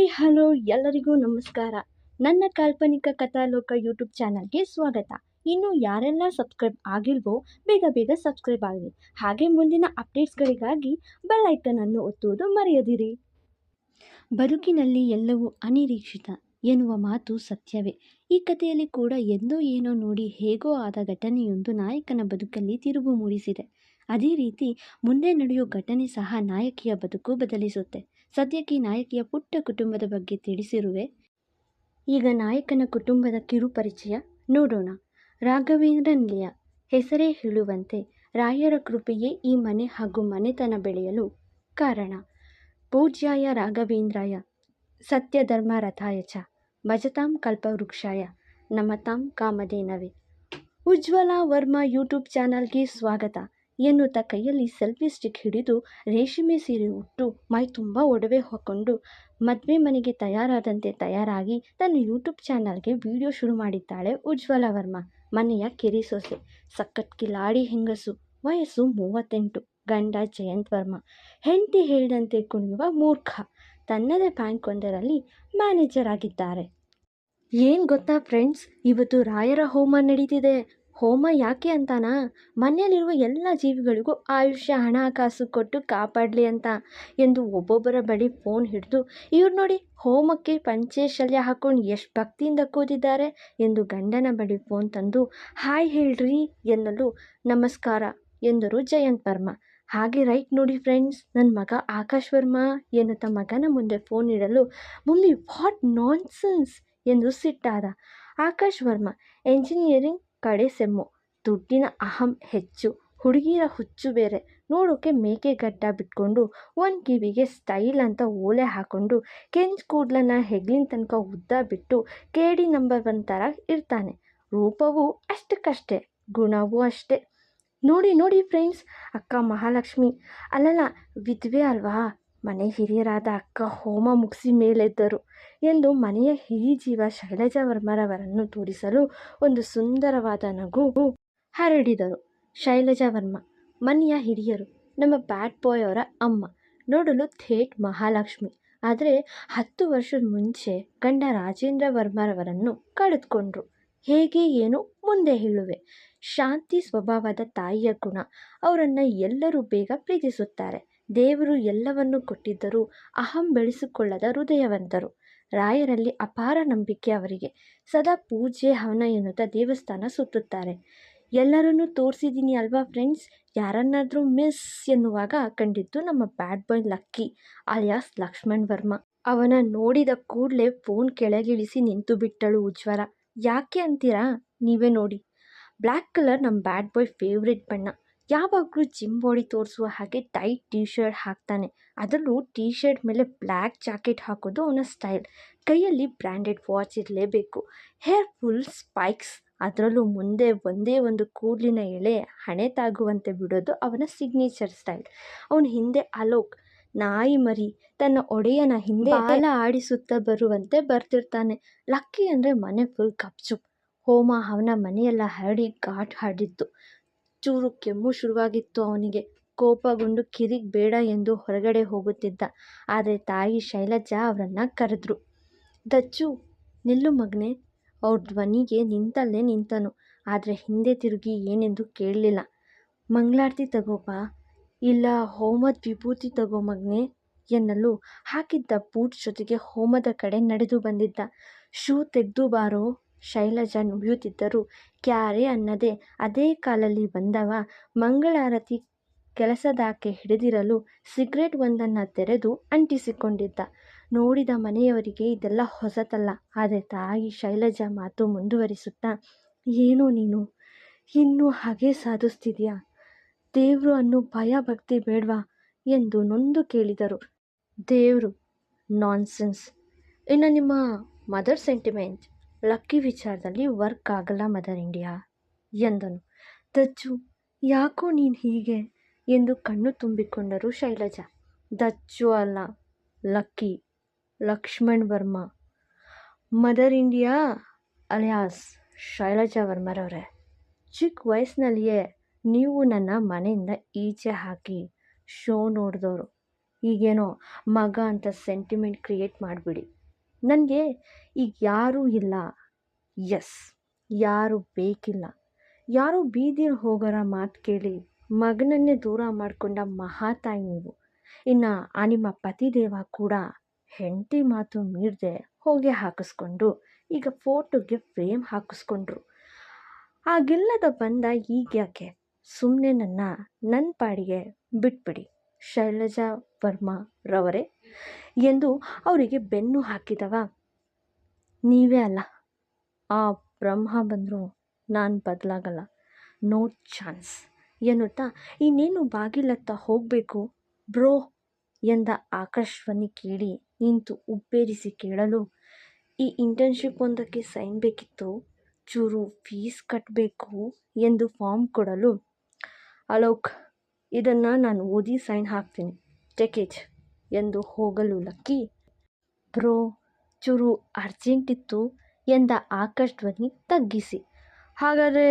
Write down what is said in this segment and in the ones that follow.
Hi, hello, ಎಲ್ಲರಿಗೂ ನಮಸ್ಕಾರ. ನನ್ನ ಕಾಲ್ಪನಿಕ ಕಥಾಲೋಕ ಯೂಟ್ಯೂಬ್ ಚಾನಲ್ಗೆ ಸ್ವಾಗತ. ಇನ್ನು ಯಾರೆಲ್ಲ ಸಬ್ಸ್ಕ್ರೈಬ್ ಆಗಿಲ್ವೋ, ಬೇಗ ಬೇಗ ಸಬ್ಸ್ಕ್ರೈಬ್ ಆಗಲಿ. ಹಾಗೆ ಮುಂದಿನ ಅಪ್ಡೇಟ್ಸ್ಗಳಿಗಾಗಿ ಐಕನನ್ನು ಒತ್ತುವುದು ಮರೆಯದಿರಿ. ಬದುಕಿನಲ್ಲಿ ಎಲ್ಲವೂ ಅನಿರೀಕ್ಷಿತ ಎನ್ನುವ ಮಾತು ಸತ್ಯವೇ. ಈ ಕಥೆಯಲ್ಲಿ ಕೂಡ ಎಂದೋ ಏನೋ ನೋಡಿ ಹೇಗೋ ಆದ ಘಟನೆಯೊಂದು ನಾಯಕನ ಬದುಕಲ್ಲಿ ತಿರುವು ಮೂಡಿಸಿದೆ. ಅದೇ ರೀತಿ ಮುಂದೆ ನಡೆಯೋ ಘಟನೆ ಸಹ ನಾಯಕಿಯ ಬದುಕು ಬದಲಿಸುತ್ತೆ. ಸದ್ಯಕ್ಕೆ ನಾಯಕಿಯ ಪುಟ್ಟ ಕುಟುಂಬದ ಬಗ್ಗೆ ತಿಳಿಸಿರುವೆ. ಈಗ ನಾಯಕನ ಕುಟುಂಬದ ಕಿರು ಪರಿಚಯ ನೋಡೋಣ. ರಾಘವೇಂದ್ರ ನಿಲಯ. ಹೆಸರೇ ಹೇಳುವಂತೆ ರಾಯರ ಕೃಪೆಯೇ ಈ ಮನೆ ಹಾಗೂ ಮನೆತನ ಬೆಳೆಯಲು ಕಾರಣ. ಪೂಜ್ಯಾಯ ರಾಘವೇಂದ್ರಾಯ. ಸತ್ಯಧರ್ಮ ರಥಾಯ ಚ ಭಜತಾಂ ಕಲ್ಪವೃಕ್ಷಾಯ. ನಮತಾಂ ಕಾಮಧೇನವೇ. ಉಜ್ವಲ ವರ್ಮಾ ಯೂಟ್ಯೂಬ್ ಚಾನಲ್ಗೆ ಸ್ವಾಗತ. ಎನ್ನುತ್ತಾ ಕೈಯಲ್ಲಿ ಸೆಲ್ಫಿ ಸ್ಟಿಕ್ ಹಿಡಿದು ರೇಷ್ಮೆ ಸೀರೆ ಉಟ್ಟು ಮೈ ತುಂಬ ಒಡವೆ ಹಾಕೊಂಡು ಮದುವೆ ಮನೆಗೆ ತಯಾರಾದಂತೆ ತಯಾರಾಗಿ ತನ್ನ ಯೂಟ್ಯೂಬ್ ಚಾನಲ್ಗೆ ವಿಡಿಯೋ ಶುರು ಮಾಡಿದ್ದಾಳೆ ಉಜ್ವಲ ವರ್ಮ, ಮನೆಯ ಕೆರಿ ಸೊಸೆ ಸಕ್ಕತ್ ಕಿಲಾಡಿ ಹೆಂಗಸು, ವಯಸ್ಸು ಮೂವತ್ತೆಂಟು, ಗಂಡ ಜಯಂತ್ ವರ್ಮ. ಹೆಂಡತಿ ಹೇಳಿದಂತೆ ಕುಣಿಯುವ ಮೂರ್ಖ, ತನ್ನದೇ ಬ್ಯಾಂಕ್ ಒಂದರಲ್ಲಿ ಮ್ಯಾನೇಜರ್ ಆಗಿದ್ದಾರೆ. ಏನು ಗೊತ್ತಾ ಫ್ರೆಂಡ್ಸ್, ಇವತ್ತು ರಾಯರ ಹೋಮ ನಡೀತಿದೆ. ಹೋಮ ಯಾಕೆ ಅಂತಾನಾ? ಮನೆಯಲ್ಲಿರುವ ಎಲ್ಲ ಜೀವಿಗಳಿಗೂ ಆಯುಷ್ಯ, ಹಣ, ಕಾಸು ಕೊಟ್ಟು ಕಾಪಾಡಲಿ ಅಂತ ಎಂದು ಒಬ್ಬೊಬ್ಬರ ಬಳಿ ಫೋನ್ ಹಿಡಿದು, ಇವ್ರು ನೋಡಿ ಹೋಮಕ್ಕೆ ಪಂಚೇಶಲ್ಯ ಹಾಕೊಂಡು ಎಷ್ಟು ಭಕ್ತಿಯಿಂದ ಕೂತಿದ್ದಾರೆ? ಎಂದು ಗಂಡನ ಬಳಿ ಫೋನ್ ತಂದು, ಹಾಯ್ ಹೇಳ್ರಿ ಎನ್ನಲು ನಮಸ್ಕಾರ ಎಂದರು ಜಯಂತ್ ವರ್ಮಾ. ಹಾಗೆ ರೈಟ್ ನೋಡಿ ಫ್ರೆಂಡ್ಸ್ ನನ್ನ ಮಗ ಆಕಾಶ್ ವರ್ಮಾ ಎನ್ನುತ್ತ ಮಗನ ಮುಂದೆ ಫೋನ್ ಇಡಲು, ಮಮ್ಮಿ, ವಾಟ್ ನಾನ್ಸೆನ್ಸ್ ಎಂದು ಸಿಟ್ಟಾದ ಆಕಾಶ್ ವರ್ಮಾ. ಎಂಜಿನಿಯರಿಂಗ್ ಕಡೆ ಸೆಮ್ಮು. ದುಡ್ಡಿನ ಅಹಂ ಹೆಚ್ಚು. ಹುಡುಗಿರ ಹುಚ್ಚು ಬೇರೆ. ನೋಡೋಕೆ ಮೇಕೆ ಗಡ್ಡ ಬಿಟ್ಕೊಂಡು ಒಂದು ಕಿವಿಗೆ ಸ್ಟೈಲ್ ಅಂತ ಓಲೆ ಹಾಕ್ಕೊಂಡು ಕೆಂಚು ಕೂದಲನ್ನ ಹೆಗ್ಲಿನ ತನಕ ಉದ್ದ ಬಿಟ್ಟು ಕೆ ಡಿ ನಂಬರ್ ಒನ್ ಥರ ಇರ್ತಾನೆ. ರೂಪವೂ ಅಷ್ಟಕ್ಕಷ್ಟೇ. ಗುಣವೂ ಅಷ್ಟೇ. ನೋಡಿ ನೋಡಿ ಫ್ರೆಂಡ್ಸ್ ಅಕ್ಕ ಮಹಾಲಕ್ಷ್ಮಿ. ಅಲ್ಲಲ್ಲ, ವಿಧವೆ ಅಲ್ವಾ? ಮನೆ ಹಿರಿಯರಾದ ಅಕ್ಕ ಹೋಮ ಮುಗಿಸಿ ಮೇಲೆದ್ದರು. ಎಂದು ಮನೆಯ ಹಿರಿ ಜೀವ ಶೈಲಜಾ ವರ್ಮರವರನ್ನು ತೋರಿಸಲು ಒಂದು ಸುಂದರವಾದ ನಗು ಹರಡಿದರು. ಶೈಲಜಾ ವರ್ಮ, ಮನೆಯ ಹಿರಿಯರು, ನಮ್ಮ ಬ್ಯಾಟ್ ಬಾಯ್ ಅವರ ಅಮ್ಮ, ನೋಡಲು ಥೇಟ್ ಮಹಾಲಕ್ಷ್ಮಿ. ಆದರೆ ಹತ್ತು ವರ್ಷದ ಮುಂಚೆ ಗಂಡ ರಾಜೇಂದ್ರ ವರ್ಮರವರನ್ನು ಕಳೆದುಕೊಂಡ್ರು. ಹೇಗೆ ಏನು ಮುಂದೆ ಹೇಳುವೆ. ಶಾಂತಿ ಸ್ವಭಾವದ ತಾಯಿಯ ಗುಣ, ಅವರನ್ನು ಎಲ್ಲರೂ ಬೇಗ ಪ್ರೀತಿಸುತ್ತಾರೆ. ದೇವರು ಎಲ್ಲವನ್ನು ಕೊಟ್ಟಿದ್ದರೂ ಅಹಂ ಬೆಳೆಸಿಕೊಳ್ಳದ ಹೃದಯವಂತರು. ರಾಯರಲ್ಲಿ ಅಪಾರ ನಂಬಿಕೆ ಅವರಿಗೆ. ಸದಾ ಪೂಜೆ ಹವನ ಎನ್ನುತ್ತಾ ದೇವಸ್ಥಾನ ಸುತ್ತುತ್ತಾರೆ. ಎಲ್ಲರನ್ನೂ ತೋರಿಸಿದ್ದೀನಿ ಅಲ್ವಾ ಫ್ರೆಂಡ್ಸ್ ಯಾರನ್ನಾದರೂ ಮಿಸ್ ಎನ್ನುವಾಗ ಕಂಡಿದ್ದು ನಮ್ಮ bad boy Lucky alias Lakshman Varma. ಅವನ ನೋಡಿದ ಕೂಡಲೇ ಫೋನ್ ಕೆಳಗಿಳಿಸಿ ನಿಂತು ಬಿಟ್ಟಳು ಉಜ್ವಲ. ಯಾಕೆ ಅಂತೀರಾ? ನೀವೇ ನೋಡಿ. ಬ್ಲ್ಯಾಕ್ ಕಲರ್ ನಮ್ಮ ಬ್ಯಾಡ್ ಬಾಯ್ ಫೇವ್ರೆಟ್ ಬಣ್ಣ. ಯಾವಾಗಲೂ ಜಿಮ್ ಬಾಡಿ ತೋರಿಸುವ ಹಾಗೆ ಟೈಟ್ ಟೀ ಶರ್ಟ್ ಹಾಕ್ತಾನೆ. ಅದರಲ್ಲೂ ಟೀ ಶರ್ಟ್ ಮೇಲೆ ಬ್ಲ್ಯಾಕ್ ಜಾಕೆಟ್ ಹಾಕೋದು ಅವನ ಸ್ಟೈಲ್. ಕೈಯಲ್ಲಿ ಬ್ರ್ಯಾಂಡೆಡ್ ವಾಚ್ ಇರಲೇಬೇಕು. Hair full spikes. ಅದರಲ್ಲೂ ಮುಂದೆ ಒಂದೇ ಒಂದು ಕೂದಲಿನ ಎಳೆ ಹಣೆ ತಾಗುವಂತೆ ಬಿಡೋದು ಅವನ ಸಿಗ್ನೇಚರ್ ಸ್ಟೈಲ್. ಅವನ ಹಿಂದೆ ಅಲೋಕ್. ನಾಯಿ ಮರಿ. ತನ್ನ ಒಡೆಯನ ಹಿಂದೆ ಬಾಲ ಆಡಿಸುತ್ತಾ ಬರುವಂತೆ ಬರ್ತಿರ್ತಾನೆ. ಲಕ್ಕಿ ಅಂದರೆ ಮನೆ ಫುಲ್ ಕಪ್ಚು ಹೋಮ ಅವನ ಮನೆಯೆಲ್ಲ ಹರಡಿ ಘಾಟ್ ಹಾಡಿತ್ತು ಚೂರು ಕೆಮ್ಮು ಶುರುವಾಗಿತ್ತು ಅವನಿಗೆ. ಕೋಪಗೊಂಡು ಕಿರಿಕ್ ಬೇಡ ಎಂದು ಹೊರಗಡೆ ಹೋಗುತ್ತಿದ್ದ. ಆದರೆ ತಾಯಿ ಶೈಲಜಾ ಅವರನ್ನು ಕರೆದ್ರು. ದಚ್ಚು, ನಿಲ್ಲು ಮಗ್ನೆ. ಅವ್ರ ಧ್ವನಿಗೆ ನಿಂತಲ್ಲೇ ನಿಂತನು. ಆದರೆ ಹಿಂದೆ ತಿರುಗಿ ಏನೆಂದು ಕೇಳಲಿಲ್ಲ. ಮಂಗಳಾರತಿ ತಗೋಪ. ಇಲ್ಲ, ಹೋಮದ ವಿಭೂತಿ ತಗೋ ಮಗ್ನೆ ಎನ್ನಲು ಹಾಕಿದ್ದ ಬೂಟ್ ಜೊತೆಗೆ ಹೋಮದ ಕಡೆ ನಡೆದು ಬಂದಿದ್ದ. ಶೂ ತೆಗೆದು ಬಾರೋ. ಶೈಲಜಾ ನುಡಿಯುತ್ತಿದ್ದರು ಕ್ಯಾರೆ ಅನ್ನದೆ ಅದೇ ಕಾಲಲ್ಲಿ ಬಂದವ. ಮಂಗಳಾರತಿ ಕೆಲಸದಾಕೆ ಹಿಡಿದಿರಲು ಸಿಗರೇಟ್ ಒಂದನ್ನು ತೆರೆದು ಅಂಟಿಸಿಕೊಂಡಿದ್ದ. ನೋಡಿದ ಮನೆಯವರಿಗೆ ಇದೆಲ್ಲ ಹೊಸತಲ್ಲ. ಆದರೆ ತಾಯಿ ಶೈಲಜಾ ಮಾತು ಮುಂದುವರಿಸುತ್ತಾ, ಏನೋ ನೀನು? ಇನ್ನೂ ಹಾಗೆ ಸಾಧಿಸ್ತಿದ್ಯಾ? ದೇವ್ರು ಅನ್ನೋ ಭಯ ಭಕ್ತಿ ಬೇಡ್ವಾ? ಎಂದು ನೊಂದು ಕೇಳಿದರು. ದೇವರು? ನಾನ್ಸೆನ್ಸ್. ಇನ್ನು ನಿಮ್ಮ ಮದರ್ ಸೆಂಟಿಮೆಂಟ್? ಲಕ್ಕಿ ವಿಚಾರದಲ್ಲಿ ವರ್ಕ್ ಆಗಲ್ಲ, ಮದರ್ ಇಂಡಿಯಾ ಎಂದನು. ದಚ್ಚು, ಯಾಕೋ ನೀನು ಹೀಗೆ ಎಂದು ಕಣ್ಣು ತುಂಬಿಕೊಂಡರು ಶೈಲಜಾ. ದಚ್ಚು ಅಲ್ಲ, Lucky, Lakshman Varma. Mother India alias Shailaja ವರ್ಮರವರೇ. ಚಿಕ್ಕ ವಯಸ್ಸಿನಲ್ಲಿಯೇ ನೀವು ನನ್ನ ಮನೆಯಿಂದ ಈಚೆ ಹಾಕಿ ಶೋ ನೋಡಿದವರು ಈಗೇನೋ ಮಗ ಅಂತ ಸೆಂಟಿಮೆಂಟ್ ಕ್ರಿಯೇಟ್ ಮಾಡಿಬಿಡಿ. ನನಗೆ ಈಗ ಯಾರೂ ಇಲ್ಲ. ಎಸ್, ಯಾರು ಬೇಕಿಲ್ಲ. ಯಾರೋ ಬೀದಿಲಿ ಹೋಗೋರ ಮಾತು ಕೇಳಿ ಮಗನನ್ನೇ ದೂರ ಮಾಡಿಕೊಂಡ ಮಹಾತಾಯಿ ನೀವು. ಇನ್ನು ಆ ನಿಮ್ಮ ಪತಿದೇವ ಕೂಡ ಹೆಂಡತಿ ಮಾತು ಮೀರದೆ ಹೊಗೆ ಹಾಕಿಸ್ಕೊಂಡು, ಈಗ ಫೋಟೋಗೆ ಫ್ರೇಮ್ ಹಾಕಿಸ್ಕೊಂಡ್ರು. ಆಗಿಲ್ಲದ ಬಂದ ಈಗ್ಯಾಕೆ ಸುಮ್ಮನೆ ನನ್ನ ನನ್ನ ಪಾಡಿಗೆ ಬಿಟ್ಬಿಡಿ. ಶೈಲಜಾ ವರ್ಮಾರವರೇ ಎಂದು ಅವರಿಗೆ ಬೆನ್ನು ಹಾಕಿದವ. ನೀವೇ ಅಲ್ಲ. ಆ ಬ್ರಹ್ಮ ಬಂದರೂ ನಾನು ಬದಲಾಗಲ್ಲ. ನೋ ಚಾನ್ಸ್ ಎನ್ನುತ್ತಾ ಇನ್ನೇನು ಬಾಗಿಲತ್ತ ಹೋಗಬೇಕು? ಬ್ರೋ ಎಂದ ಆಕಾಶವಾಣಿ ಕೇಳಿ ನಿಂತು ಉಬ್ಬೇರಿಸಿ ಕೇಳಲು. ಈ ಇಂಟರ್ನ್ಶಿಪ್ ಒಂದಕ್ಕೆ ಸೈನ್ ಬೇಕಿತ್ತು? ಚೂರು ಫೀಸ್ ಕಟ್ಟಬೇಕು ಎಂದು ಫಾರ್ಮ್ ಕೊಡಲು. ಅಲೋಕ್ ಇದನ್ನು ನಾನು ಓದಿ ಸೈನ್ ಹಾಕ್ತೀನಿ. ಟೆಕೇಜ್. ಎಂದು ಹೋಗಲು ಲಕ್ಕಿ. ಬ್ರೋ, ಚೂರು ಅರ್ಜೆಂಟ್ ಇತ್ತು ಎಂದ ಆಕಾಶ್ ಧ್ವನಿ ತಗ್ಗಿಸಿ. ಹಾಗಾದರೆ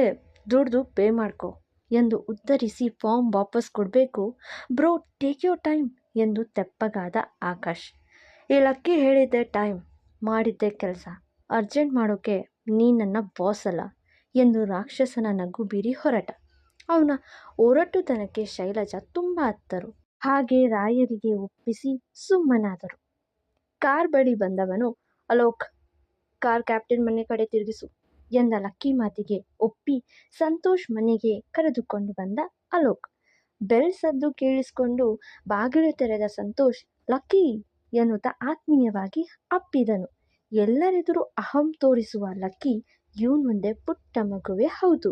ದುಡ್ದು ಪೇ ಮಾಡ್ಕೊ ಎಂದು ಉತ್ತರಿಸಿ ಫಾರ್ಮ್ ವಾಪಸ್ ಕೊಡಬೇಕು. ಬ್ರೋ ಟೇಕ್ ಯೋರ್ ಟೈಮ್ ಎಂದು ತೆಪ್ಪಗಾದ ಆಕಾಶ್. ಈ ಲಕ್ಕಿ ಹೇಳಿದ್ದೆ ಟೈಮ್ ಮಾಡಿದ್ದೆ ಕೆಲಸ. ಅರ್ಜೆಂಟ್ ಮಾಡೋಕ್ಕೆ ನೀ ನನ್ನ ಬಾಸ್ ಅಲ್ಲ ಎಂದು ರಾಕ್ಷಸನ ನಗು ಬೀರಿ ಹೊರಟ. ಅವನ ಒರಟುತನಕ್ಕೆ ಶೈಲಜಾ ತುಂಬ ಹತ್ತರು. ಹಾಗೆ ರಾಯರಿಗೆ ಒಪ್ಪಿಸಿ ಸುಮ್ಮನಾದರು. ಕಾರ್ ಬಳಿ ಬಂದವನು, ಅಲೋಕ್, ಕಾರ್ ಕ್ಯಾಪ್ಟನ್ ಮನೆ ಕಡೆ ತಿರುಗಿಸು ಎಂದ ಲಕ್ಕಿ ಮಾತಿಗೆ ಒಪ್ಪಿ ಸಂತೋಷ್ ಮನೆಗೆ ಕರೆದುಕೊಂಡು ಬಂದ ಅಲೋಕ್. ಬೆಲ್ ಸದ್ದು ಕೇಳಿಸಿಕೊಂಡು ಬಾಗಿಲು ತೆರೆದ ಸಂತೋಷ್, ಲಕ್ಕಿ ಎನ್ನುತ್ತಾ ಆತ್ಮೀಯವಾಗಿ ಅಪ್ಪಿದನು. ಎಲ್ಲರೆದುರು ಅಹಂ ತೋರಿಸುವ ಲಕ್ಕಿ ಇವನ್ ಮುಂದೆ ಪುಟ್ಟ ಮಗುವೆ ಹೌದು.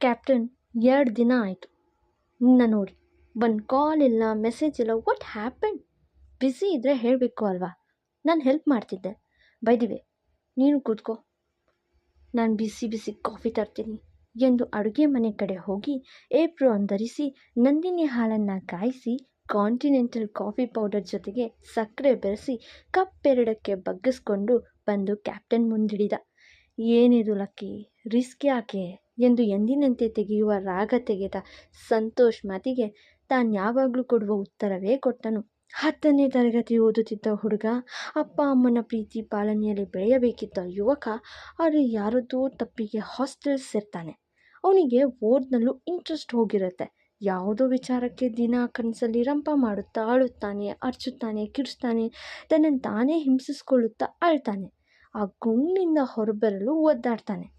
ಕ್ಯಾಪ್ಟನ್ ಎರಡು ದಿನ ಆಯಿತು. ನಿನ್ನ ನೋಡಿ, ಒಂದು ಕಾಲ್ ಇಲ್ಲ ಮೆಸೇಜ್ ಇಲ್ಲ ವಾಟ್ ಹ್ಯಾಪನ್ ಬ್ಯುಸಿ ಇದ್ದರೆ ಹೇಳಬೇಕು ಅಲ್ವಾ? ನಾನು ಹೆಲ್ಪ್ ಮಾಡ್ತಿದ್ದೆ. ಬೈದಿವೆ ನೀನು ಕೂತ್ಕೋ. ನಾನು ಬಿಸಿ ಬಿಸಿ ಕಾಫಿ ತರ್ತೀನಿ ಎಂದು ಅಡುಗೆ ಮನೆ ಕಡೆ ಹೋಗಿ ಏಪ್ರೋನ್ ಧರಿಸಿ ನಂದಿನಿ ಹಾಲನ್ನು ಕಾಯಿಸಿ ಕಾಂಟಿನೆಂಟಲ್ ಕಾಫಿ ಪೌಡರ್ ಜೊತೆಗೆ ಸಕ್ಕರೆ ಬೆರೆಸಿ ಕಪ್ಪೆರಡಕ್ಕೆ ಬಗ್ಗಿಸ್ಕೊಂಡು ಬಂದು ಕ್ಯಾಪ್ಟನ್ ಮುಂದಿಡಿದ. ಏನಿದು ಲಕ್ಕಿ? ರಿಸ್ಕ್ ಯಾಕೆ? ಎಂದು ಎಂದಿನಂತೆ ತೆಗೆಯುವ ರಾಗ ತೆಗೆದ ಸಂತೋಷ್ ಮಾತಿಗೆ ತಾನು ಯಾವಾಗಲೂ ಕೊಡುವ ಉತ್ತರವೇ ಕೊಟ್ಟನು. ಹತ್ತನೇ ತರಗತಿ ಓದುತ್ತಿದ್ದ ಹುಡುಗ, ಅಪ್ಪ ಅಮ್ಮನ ಪ್ರೀತಿ ಪಾಲನೆಯಲ್ಲಿ ಬೆಳೆಯಬೇಕಿದ್ದ ಯುವಕ ಆದರೆ ಯಾರದ್ದೋ ತಪ್ಪಿಗೆ ಹಾಸ್ಟೆಲ್ ಸೇರ್ತಾನೆ. ಅವನಿಗೆ ಓದ್ನಲ್ಲೂ ಇಂಟ್ರೆಸ್ಟ್ ಹೋಗಿರುತ್ತೆ. ಯಾವುದೋ ವಿಚಾರಕ್ಕೆ ದಿನ ಕನಸಲ್ಲಿ ರಂಪ ಮಾಡುತ್ತಾ ಅಳುತ್ತಾನೆ, ಅರ್ಚುತ್ತಾನೆ ಕಿಡಿಸ್ತಾನೆ ತನ್ನನ್ನು ತಾನೇ ಹಿಂಸಿಸ್ಕೊಳ್ಳುತ್ತಾ ಅಳ್ತಾನೆ. ಆ ಗುಂಡಿನಿಂದ ಹೊರಬರಲು ಒದ್ದಾಡ್ತಾನೆ.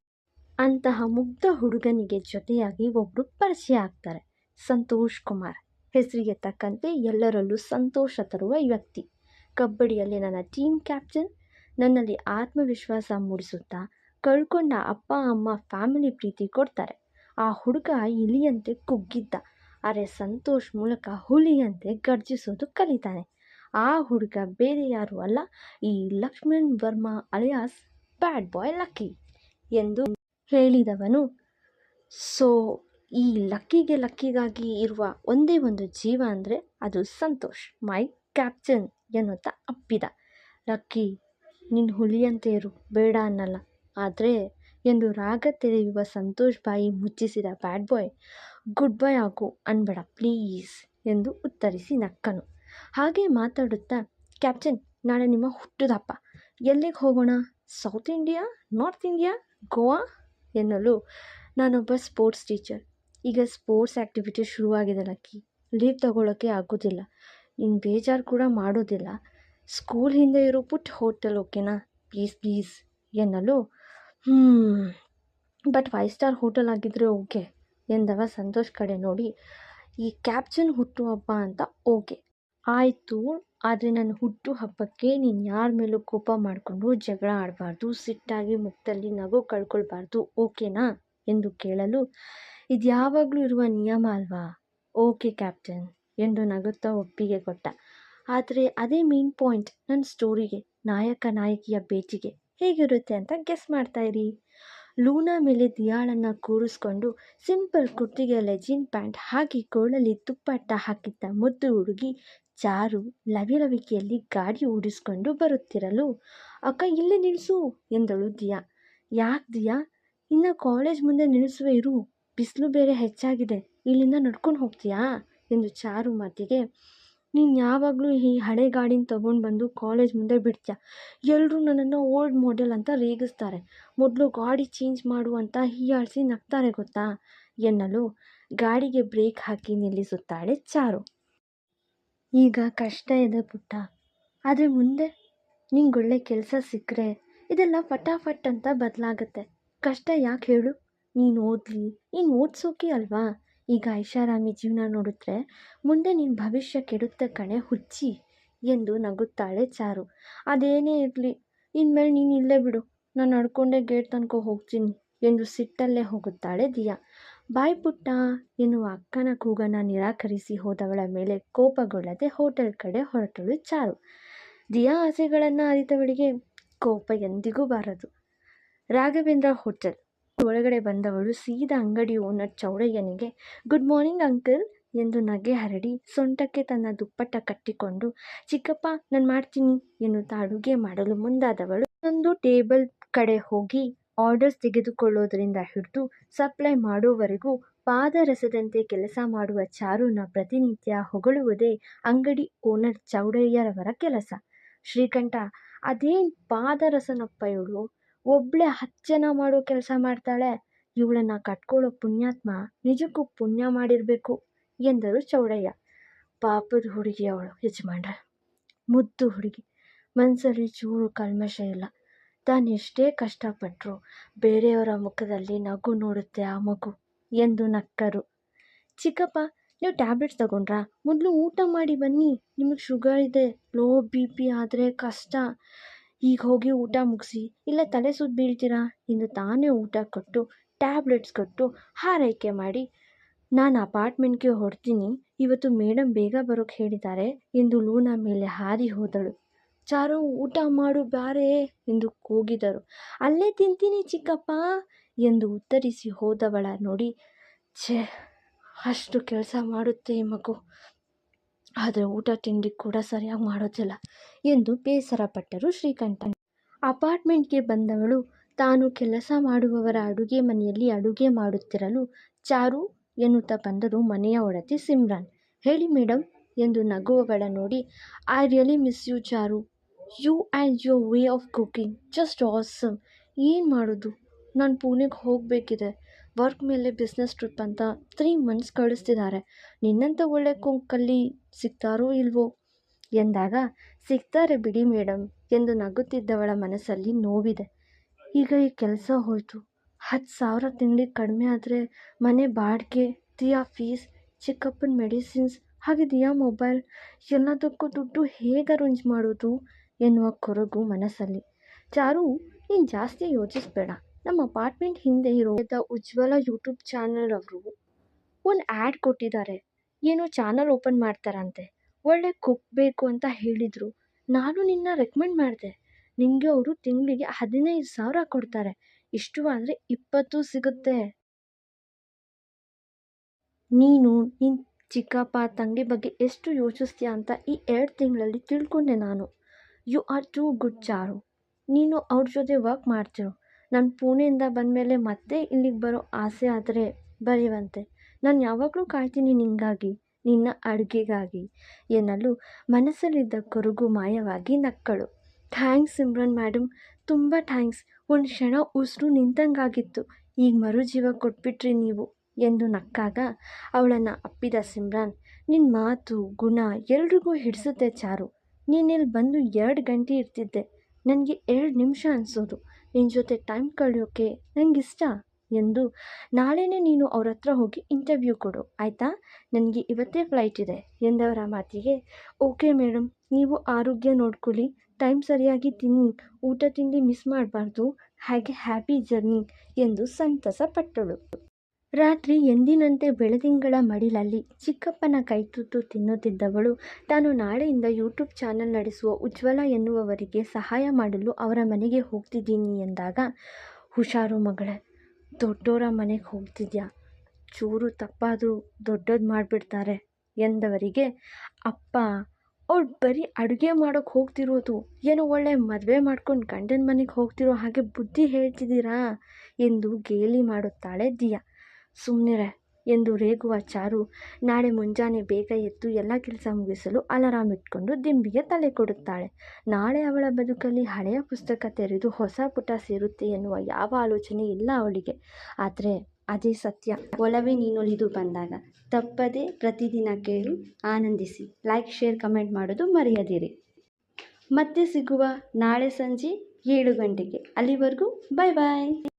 ಅಂತಹ ಮುಗ್ಧ ಹುಡುಗನಿಗೆ ಜೊತೆಯಾಗಿ ಒಬ್ಬರು ಪರಿಚಯ ಆಗ್ತಾರೆ. ಸಂತೋಷ್ ಕುಮಾರ್. ಹೆಸರಿಗೆ ತಕ್ಕಂತೆ ಎಲ್ಲರಲ್ಲೂ ಸಂತೋಷ ತರುವ ವ್ಯಕ್ತಿ. ಕಬಡ್ಡಿಯಲ್ಲಿ ನನ್ನ ಟೀಮ್ ಕ್ಯಾಪ್ಟನ್. ನನ್ನಲ್ಲಿ ಆತ್ಮವಿಶ್ವಾಸ ಮೂಡಿಸುತ್ತಾ ಕಳ್ಕೊಂಡ ಅಪ್ಪ, ಅಮ್ಮ ಫ್ಯಾಮಿಲಿ ಪ್ರೀತಿ ಕೊಡ್ತಾರೆ. ಆ ಹುಡುಗ ಇಲಿಯಂತೆ ಕುಗ್ಗಿದ್ದ. ಆದರೆ ಸಂತೋಷ್ ಮೂಲಕ ಹುಲಿಯಂತೆ ಗರ್ಜಿಸೋದು ಕಲಿತಾನೆ. ಆ ಹುಡುಗ ಬೇರೆ ಯಾರು ಅಲ್ಲ, ಈ Lakshman Varma alias bad boy Lucky ಎಂದು ಹೇಳಿದವನು. ಸೊ, ಈ ಲಕ್ಕಿಗೆ ಲಕ್ಕಿಗಾಗಿ ಇರುವ ಒಂದೇ ಒಂದು ಜೀವ ಅಂದರೆ ಅದು ಸಂತೋಷ್, ಮೈ ಕ್ಯಾಪ್ಟನ್ ಎನ್ನುತ್ತಾ ಅಪ್ಪಿದ. ಲಕ್ಕಿ ನಿನ್ನ ಹುಲಿಯಂತೆ ಇರು, ಬೇಡ ಅನ್ನಲ್ಲ. ಆದರೆ, ಎಂದು ರಾಗ ತೆರೆಯುವ ಸಂತೋಷ್ ಬಾಯಿ ಮುಚ್ಚಿಸಿದ ಬ್ಯಾಡ್ ಬಾಯ್, ಗುಡ್ ಬಾಯ್ ಆಗು ಅನ್ಬೇಡ, ಪ್ಲೀಸ್ ಎಂದು ಉತ್ತರಿಸಿ ನಕ್ಕನು. ಹಾಗೆ ಮಾತಾಡುತ್ತಾ, ಕ್ಯಾಪ್ಟನ್, ನಾಳೆ ನಿಮ್ಮ ಹುಟ್ಟುದಪ್ಪ. ಎಲ್ಲಿಗೆ ಹೋಗೋಣ? South India, north India, Goa? ಎನ್ನಲು ನಾನೊಬ್ಬ ಸ್ಪೋರ್ಟ್ಸ್ ಟೀಚರ್. ಈಗ ಸ್ಪೋರ್ಟ್ಸ್ ಆ್ಯಕ್ಟಿವಿಟಿ ಶುರುವಾಗಿದೆ ಲಕ್ಕಿ. ಲೀವ್ ತಗೊಳ್ಳೋಕ್ಕೆ ಆಗೋದಿಲ್ಲ. ಇನ್ನು ಬೇಜಾರು ಕೂಡ ಮಾಡೋದಿಲ್ಲ. ಸ್ಕೂಲ್ ಹಿಂದೆ ಇರೋ ಪುಟ್ಟ ಹೋಟೆಲ್ ಓಕೆನಾ? ಪ್ಲೀಸ್ ಪ್ಲೀಸ್ ಎನ್ನಲು. ಹ್ಞೂ ಬಟ್ ಫೈವ್ ಸ್ಟಾರ್ ಹೋಟೆಲ್ ಆಗಿದ್ದರೆ ಓಕೆ ಎಂದವ ಸಂತೋಷ್ ಕಡೆ ನೋಡಿ. ಈ ಕ್ಯಾಪ್ಚನ್ ಹುಟ್ಟುಹಬ್ಬ ಅಂತ ಓಕೆ. ಆಯಿತು. ಆದರೆ ನನ್ನ ಹುಟ್ಟು ಹಬ್ಬಕ್ಕೆ ನೀನು ಯಾರ ಮೇಲೂ ಕೋಪ ಮಾಡಿಕೊಂಡು ಜಗಳ ಆಡಬಾರ್ದು, ಸಿಟ್ಟಾಗಿ ಮುಖದಲ್ಲಿ ನಗು ಕಳ್ಕೊಳ್ಬಾರ್ದು, ಓಕೆನಾ? ಎಂದು ಕೇಳಲು, ಇದು ಯಾವಾಗಲೂ ಇರುವ ನಿಯಮ ಅಲ್ವಾ? ಓಕೆ ಕ್ಯಾಪ್ಟನ್ ಎಂದು ನಗುತ್ತಾ ಒಪ್ಪಿಗೆ ಕೊಟ್ಟ. ಆದರೆ ಅದೇ ಮೇನ್ ಪಾಯಿಂಟ್ ನನ್ನ ಸ್ಟೋರಿಗೆ, ನಾಯಕ ನಾಯಕಿಯ ಭೇಟಿಗೆ ಹೇಗಿರುತ್ತೆ ಅಂತ ಗೆಸ್ ಮಾಡ್ತಾ ಇರಿ. ಲೂನಾ ಮೇಲೆ ದಿಯಾಳನ್ನು ಕೂರಿಸ್ಕೊಂಡು ಸಿಂಪಲ್ ಕುರ್ತಿಗೆ ಲೆಜಿನ್ ಪ್ಯಾಂಟ್ ಹಾಕಿ ಕೋಳಲ್ಲಿ ತುಪ್ಪಟ್ಟ ಹಾಕಿದ್ದ ಮುದ್ದು ಹುಡುಗಿ ಚಾರು ಲವಿಲವಿಕೆಯಲ್ಲಿ ಗಾಡಿ ಓಡಿಸ್ಕೊಂಡು ಬರುತ್ತಿರಲು, ಅಕ್ಕ, ಇಲ್ಲೇ ನಿಲ್ಲಿಸು ಎಂದಳು ದಿಯಾ. ಯಾಕೆ ದಿಯಾ? ಇನ್ನು ಕಾಲೇಜ್ ಮುಂದೆ ನಿಲ್ಲಿಸುವೆ ಇರು. ಬಿಸಿಲು ಬೇರೆ ಹೆಚ್ಚಾಗಿದೆ. ಇಲ್ಲಿಂದ ನಡ್ಕೊಂಡು ಹೋಗ್ತೀಯಾ? ಎಂದು ಚಾರು ಮಾತಿಗೆ, ನೀನು ಯಾವಾಗಲೂ ಈ ಹಳೆ ಗಾಡಿನ ತೊಗೊಂಡು ಬಂದು ಕಾಲೇಜ್ ಮುಂದೆ ಬಿಡ್ತೀಯ? ಎಲ್ಲರೂ ನನ್ನನ್ನು ಓಲ್ಡ್ ಮಾಡೆಲ್ ಅಂತ ರೇಗಿಸ್ತಾರೆ. ಮೊದಲು ಗಾಡಿ ಚೇಂಜ್ ಮಾಡು ಅಂತ ಹೀಯಾಳಿಸಿ ನಗ್ತಾರೆ ಗೊತ್ತಾ? ಎನ್ನಲು ಗಾಡಿಗೆ ಬ್ರೇಕ್ ಹಾಕಿ ನಿಲ್ಲಿಸುತ್ತಾಳೆ ಚಾರು. ಈಗ ಕಷ್ಟ ಇದೆ ಪುಟ್ಟ. ಆದರೆ ಮುಂದೆ ನಿಂಗೊಳ್ಳೆ ಕೆಲಸ ಸಿಕ್ಕರೆ ಇದೆಲ್ಲ ಫಟಾಫಟ್ ಅಂತ ಬದಲಾಗತ್ತೆ. ಕಷ್ಟ ಯಾಕೆ ಹೇಳು? ನೀನು ಓದಲಿ, ನೀನು ಓದ್ಸೋಕೆ ಅಲ್ವಾ? ಈಗ ಐಷಾರಾಮಿ ಜೀವನ ನೋಡಿದ್ರೆ ಮುಂದೆ ನಿನ್ನ ಭವಿಷ್ಯ ಕೆಡುತ್ತೆ ಕಣೆ ಹುಚ್ಚಿ ಎಂದು ನಗುತ್ತಾಳೆ ಚಾರು. ಅದೇನೇ ಇರಲಿ, ಇನ್ಮೇಲೆ ನೀನು ಇಲ್ಲೇ ಬಿಡು. ನಾನು ನಡ್ಕೊಂಡೇ ಗೇಟ್ ತನಕ ಹೋಗ್ತೀನಿ ಎಂದು ಸಿಟ್ಟಲ್ಲೇ ಹೋಗುತ್ತಾಳೆ ದಿಯಾ. ಬಾಯ್ ಪುಟ್ಟ ಎನ್ನುವ ಅಕ್ಕನ ಕೂಗನ್ನು ನಿರಾಕರಿಸಿ ಹೋದವಳ ಮೇಲೆ ಕೋಪಗೊಳ್ಳದೆ ಹೋಟೆಲ್ ಕಡೆ ಹೊರಟಳು ಚಾರು. ದಿಯಾ ಆಸೆಗಳನ್ನು ಅರಿತವಳಿಗೆ ಕೋಪ ಎಂದಿಗೂ ಬಾರದು. ರಾಘವೇಂದ್ರ ಹೋಟೆಲ್. ಒಳಗಡೆ ಬಂದವಳು ಸೀದಾ ಅಂಗಡಿ ಓನರ್ ಚೌಡಯ್ಯನಿಗೆ, ಗುಡ್ ಮಾರ್ನಿಂಗ್ ಅಂಕಲ್ ಎಂದು ನಗೆ ಹರಡಿ ಸೊಂಟಕ್ಕೆ ತನ್ನ ದುಪ್ಪಟ್ಟ ಕಟ್ಟಿಕೊಂಡು, ಚಿಕ್ಕಪ್ಪ, ನಾನು ಮಾಡ್ತೀನಿ ಎನ್ನುತ್ತಾ ಅಡುಗೆ ಮಾಡಲು ಮುಂದಾದವಳು. ಒಂದು ಟೇಬಲ್ ಕಡೆ ಹೋಗಿ ಆರ್ಡರ್ಸ್ ತೆಗೆದುಕೊಳ್ಳೋದರಿಂದ ಹಿಡಿದು ಸಪ್ಲೈ ಮಾಡೋವರೆಗೂ ಪಾದರಸದಂತೆ ಕೆಲಸ ಮಾಡುವ ಚಾರುನ ಪ್ರತಿನಿತ್ಯ ಹೊಗಳುವುದೇ ಅಂಗಡಿ ಓನರ್ ಚೌಡಯ್ಯರವರ ಕೆಲಸ. ಶ್ರೀಕಂಠ, ಅದೇನು ಪಾದರಸನಪ್ಪ ಇವಳು ಒಬ್ಳೆ ಹತ್ತು ಜನ ಮಾಡೋ ಕೆಲಸ ಮಾಡ್ತಾಳೆ. ಇವಳನ್ನ ಕಟ್ಕೊಳ್ಳೋ ಪುಣ್ಯಾತ್ಮ ನಿಜಕ್ಕೂ ಪುಣ್ಯ ಮಾಡಿರಬೇಕು, ಎಂದರು ಚೌಡಯ್ಯ. ಪಾಪದ ಹುಡುಗಿ ಅವಳು, ಯಜಮಾನ್ರೆ. ಮುದ್ದು ಹುಡುಗಿ. ಮನಸ್ಸಲ್ಲಿ ಚೂರು ಕಲ್ಮಶ ಇಲ್ಲ. ತಾನು ಎಷ್ಟೇ ಕಷ್ಟಪಟ್ಟರು ಬೇರೆಯವರ ಮುಖದಲ್ಲಿ ನಗು ನೋಡುತ್ತೆ ಆ ಮಗು ಎಂದು ನಕ್ಕರು. ಚಿಕ್ಕಪ್ಪ, ನೀವು ಟ್ಯಾಬ್ಲೆಟ್ಸ್ ತಗೊಂಡ್ರಾ? ಮೊದಲು ಊಟ ಮಾಡಿ ಬನ್ನಿ. ನಿಮಗೆ ಶುಗರ್ ಇದೆ, ಲೋ ಬಿ ಪಿ ಆದರೆ ಕಷ್ಟ. ಈಗ ಹೋಗಿ ಊಟ ಮುಗಿಸಿ. ಇಲ್ಲ ತಲೆ ಸುತ್ತು ಬೀಳ್ತೀರಾ? ಎಂದು ತಾನೇ ಊಟ ಕೊಟ್ಟು, ಟ್ಯಾಬ್ಲೆಟ್ಸ್ ಕೊಟ್ಟು ಹಾರೈಕೆ ಮಾಡಿ. ನಾನು ಅಪಾರ್ಟ್ಮೆಂಟ್ಗೆ ಹೊರಡ್ತೀನಿ ಇವತ್ತು ಮೇಡಮ್ ಬೇಗ ಬರೋಕ್ಕೆ ಹೇಳಿದ್ದಾರೆ ಎಂದು ಲೂನಾ ಮೇಲೆ ಹಾರಿ ಹೋದಳು. ಚಾರು ಊಟ ಮಾಡು ಬಾರೆ ಎಂದು ಕೂಗಿದರು. ಅಲ್ಲೇ ತಿಂತೀನಿ ಚಿಕ್ಕಪ್ಪ ಎಂದು ಉತ್ತರಿಸಿ ಹೋದವಳ ನೋಡಿ, ಛೇ, ಅಷ್ಟು ಕೆಲಸ ಮಾಡುತ್ತೆ ಮಗು. ಆದರೆ ಊಟ ತಿಂಡಿ ಕೂಡ ಸರಿಯಾಗಿ ಮಾಡೋದಿಲ್ಲ ಎಂದು ಬೇಸರಪಟ್ಟರು ಶ್ರೀಕಂಠ. ಅಪಾರ್ಟ್ಮೆಂಟ್ಗೆ ಬಂದವಳು, ತಾನು ಕೆಲಸ ಮಾಡುವವರ ಅಡುಗೆ ಮನೆಯಲ್ಲಿ ಅಡುಗೆ ಮಾಡುತ್ತಿರಲು ಚಾರು ಎನ್ನುತ್ತಾ ಬಂದರು ಮನೆಯ ಒಡತಿ ಸಿಮ್ರಾನ್. ಹೇಳಿ ಮೇಡಮ್ ಎಂದು ನಗುವವಳ ನೋಡಿ, I really miss you Charu. You and your way of cooking just awesome. ಏನು ಮಾಡೋದು? ನಾನು ಪುಣೆಗೆ ಹೋಗಬೇಕಿದೆ. ವರ್ಕ್ ಮೇಲೆ ಬಿಸ್ನೆಸ್ ಟ್ರಿಪ್ ಅಂತ ತ್ರೀ ಮಂತ್ಸ್ ಕಳಿಸ್ತಿದ್ದಾರೆ ನಿನ್ನಂಥ ಒಳ್ಳೆ ಕುಕ್ಕಲ್ಲಿ ಸಿಗ್ತಾರೋ ಇಲ್ವೋ? ಎಂದಾಗ, ಸಿಗ್ತಾರೆ ಬಿಡಿ ಮೇಡಮ್ ಎಂದು ನಗುತ್ತಿದ್ದವಳ ಮನಸ್ಸಲ್ಲಿ ನೋವಿದೆ. ಈಗ ಈ ಕೆಲಸ ಹೋಯಿತು. ಹತ್ತು ಸಾವಿರ ತಿಂಗಳಿಗೆ ಕಡಿಮೆ ಆದರೆ ಮನೆ ಬಾಡಿಗೆ, ದಿಯಾ ಫೀಸ್, ಚಿಕ್ಕಪ್ಪನ ಮೆಡಿಸಿನ್ಸ್, ಹಾಗೆ ದಿಯಾ ಮೊಬೈಲ್, ಎಲ್ಲದಕ್ಕೂ ದುಡ್ಡು ಹೇಗೆ ಅರೇಂಜ್ ಮಾಡೋದು? ಎನ್ನುವ ಕೊರಗು ಮನಸ್ಸಲ್ಲಿ. ಚಾರು, ನೀನು ಜಾಸ್ತಿ ಯೋಚಿಸಬೇಡ. ನಮ್ಮ ಅಪಾರ್ಟ್ಮೆಂಟ್ ಹಿಂದೆ ಇರೋ ಉಜ್ವಲ ಯೂಟ್ಯೂಬ್ ಚಾನಲ್ ಅವರು ಒಂದು ಆ್ಯಡ್ ಕೊಟ್ಟಿದ್ದಾರೆ. ಏನೋ ಚಾನಲ್ ಓಪನ್ ಮಾಡ್ತಾರಂತೆ. ಒಳ್ಳೆ ಕುಕ್ ಬೇಕು ಅಂತ ಹೇಳಿದರು. ನಾನು ನಿನ್ನ ರೆಕಮೆಂಡ್ ಮಾಡಿದೆ. ನಿನಗೆ ಅವರು ತಿಂಗಳಿಗೆ ಹದಿನೈದು ಸಾವಿರ ಕೊಡ್ತಾರೆ. ಇಷ್ಟು ಅಂದರೆ ಇಪ್ಪತ್ತು ಸಿಗುತ್ತೆ. ನೀನು ನಿನ್ನ ಚಿಕ್ಕಪ್ಪ ತಂಗಿ ಬಗ್ಗೆ ಎಷ್ಟು ಯೋಚಿಸ್ತೀಯ ಅಂತ ಈ ಎರಡು ತಿಂಗಳಲ್ಲಿ ತಿಳ್ಕೊಂಡೆ ನಾನು. You are too good Charu ನೀನು ಅವ್ರ ಜೊತೆ ವರ್ಕ್ ಮಾಡ್ತಿರೋ. ನಾನು ಪುಣೆಯಿಂದ ಬಂದಮೇಲೆ ಮತ್ತೆ ಇಲ್ಲಿಗೆ ಬರೋ ಆಸೆ ಆದರೆ ಬರೆಯುವಂತೆ. ನಾನು ಯಾವಾಗಲೂ ಕಾಯ್ತೀನಿ ನಿನಗಾಗಿ, ನಿನ್ನ ಅಡುಗೆಗಾಗಿ. ಎನ್ನಲು ಮನಸ್ಸಲ್ಲಿದ್ದ ಕೊರಗು ಮಾಯವಾಗಿ ನಕ್ಕಳು. ಥ್ಯಾಂಕ್ಸ್ ಸಿಮ್ರನ್ ಮೇಡಮ್ ತುಂಬ ಥ್ಯಾಂಕ್ಸ್. ಒಂದು ಕ್ಷಣ ಉಸಿರು ನಿಂತಂಗಾಗಿತ್ತು. ಈಗ ಮರುಜೀವ ಕೊಟ್ಬಿಟ್ರಿ ನೀವು ಎಂದು ನಕ್ಕಾಗ ಅವಳನ್ನು ಅಪ್ಪಿದ ಸಿಮ್ರಾನ್ ನಿನ್ನ ಮಾತು, ಗುಣ ಎಲ್ರಿಗೂ ಹಿಡಿಸುತ್ತೆ ಚಾರು. ನೀನಿಲ್ಲಿ ಬಂದು ಎರಡು ಗಂಟೆ ಇರ್ತಿದ್ದೆ. ನನಗೆ ಎರಡು ನಿಮಿಷ ಅನಿಸೋದು. ನಿನ್ನ ಜೊತೆ ಟೈಮ್ ಕಳೆಯೋಕ್ಕೆ ಇಷ್ಟ ಎಂದು ನಾಳೆನೇ ನೀನು ಅವ್ರ ಹತ್ರ ಹೋಗಿ ಇಂಟರ್ವ್ಯೂ ಕೊಡು, ಆಯಿತಾ? ನನಗೆ ಇವತ್ತೇ ಫ್ಲೈಟ್ ಇದೆ, ಎಂದವರ ಮಾತಿಗೆ. ಓಕೆ ಮೇಡಮ್ ನೀವು ಆರೋಗ್ಯ ನೋಡ್ಕೊಳ್ಳಿ. ಟೈಮ್ ಸರಿಯಾಗಿ ತಿನ್ನಿ. ಊಟ ತಿಂಡಿ ಮಿಸ್ ಮಾಡಬಾರ್ದು. ಹಾಗೆ ಹ್ಯಾಪಿ ಜರ್ನಿ ಎಂದು ಸಂತಸ ಪಟ್ಟಳು. ರಾತ್ರಿ ಎಂದಿನಂತೆ ಬೆಳದಿಂಗಳ ಮಡಿಲಲ್ಲಿ ಚಿಕ್ಕಪ್ಪನ ಕೈತುತ್ತು ತಿನ್ನುತ್ತಿದ್ದವಳು. ತಾನು ನಾಳೆಯಿಂದ ಯೂಟ್ಯೂಬ್ ಚಾನಲ್ ನಡೆಸುವ ಉಜ್ವಲ ಎನ್ನುವವರಿಗೆ ಸಹಾಯ ಮಾಡಲು ಅವರ ಮನೆಗೆ ಹೋಗ್ತಿದ್ದೀನಿ ಎಂದಾಗ, ಹುಷಾರು ಮಗಳೇ, ದೊಡ್ಡೋರ ಮನೆಗೆ ಹೋಗ್ತಿದ್ಯಾ? ಚೂರು ತಪ್ಪಾದರೂ ದೊಡ್ಡದು ಮಾಡಿಬಿಡ್ತಾರೆ ಎಂದವರಿಗೆ, ಅಪ್ಪ, ಅವಳು ಬರೀ ಅಡುಗೆ ಮಾಡೋಕ್ಕೆ ಹೋಗ್ತಿರೋದು. ಏನೋ ಒಳ್ಳೆ ಮದುವೆ ಮಾಡ್ಕೊಂಡು ಗಂಡನ ಮನೆಗೆ ಹೋಗ್ತಿರೋ ಹಾಗೆ ಬುದ್ಧಿ ಹೇಳ್ತಿದ್ದೀರಾ? ಎಂದು ಗೇಲಿ ಮಾಡುತ್ತಾಳೆ ದಿಯಾ. ಸುಮ್ಮನಿರೆ ಎಂದು ರೇಗುವ ಚಾರು ನಾಳೆ ಮುಂಜಾನೆ ಬೇಗ ಎದ್ದು ಎಲ್ಲ ಕೆಲಸ ಮುಗಿಸಲು ಅಲಾರಾಮ್ ಇಟ್ಕೊಂಡು ದಿಂಬಿಗೆ ತಲೆ ಕೊಡುತ್ತಾಳೆ. ನಾಳೆ ಅವಳ ಬದುಕಲ್ಲಿ ಹಳೆಯ ಪುಸ್ತಕ ತೆರೆದು ಹೊಸ ಪುಟ ಸೇರುತ್ತೆ ಎನ್ನುವ ಯಾವ ಆಲೋಚನೆ ಇಲ್ಲ ಅವಳಿಗೆ. ಆದರೆ ಅದೇ ಸತ್ಯ. ಒಲವೇ ನೀನೊಲಿದು ಬಂದಾಗ. ತಪ್ಪದೆ ಪ್ರತಿದಿನ ಕೇಳಿ, ಆನಂದಿಸಿ. ಲೈಕ್, ಶೇರ್, ಕಮೆಂಟ್ ಮಾಡೋದು ಮರೆಯದಿರಿ. ಮತ್ತೆ ಸಿಗುವ ನಾಳೆ ಸಂಜೆ ಏಳು ಗಂಟೆಗೆ. ಅಲ್ಲಿವರೆಗೂ ಬಾಯ್ ಬಾಯ್